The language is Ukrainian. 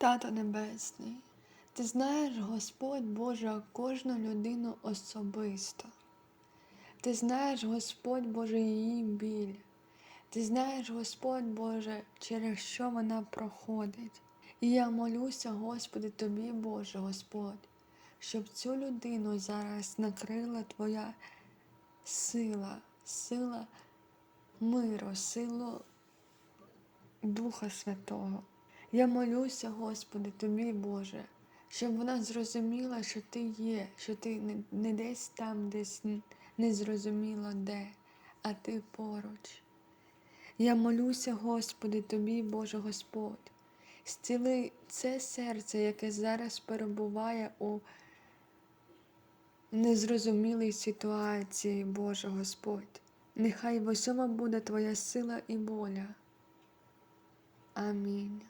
Тато Небесний, ти знаєш, Господь Боже, кожну людину особисто. Ти знаєш, Господь Боже, її біль. Ти знаєш, Господь Боже, через що вона проходить. І я молюся, Господи, Тобі, Боже, Господь, щоб цю людину зараз накрила Твоя сила, сила миру, сила Духа Святого. Я молюся, Господи, Тобі, Боже, щоб вона зрозуміла, що Ти є, що Ти не, десь там, десь не зрозуміла де, а Ти поруч. Я молюся, Господи, Тобі, Боже Господь, зціли це серце, яке зараз перебуває у незрозумілій ситуації, Боже Господь. Нехай в усьому буде Твоя сила і воля. Амінь.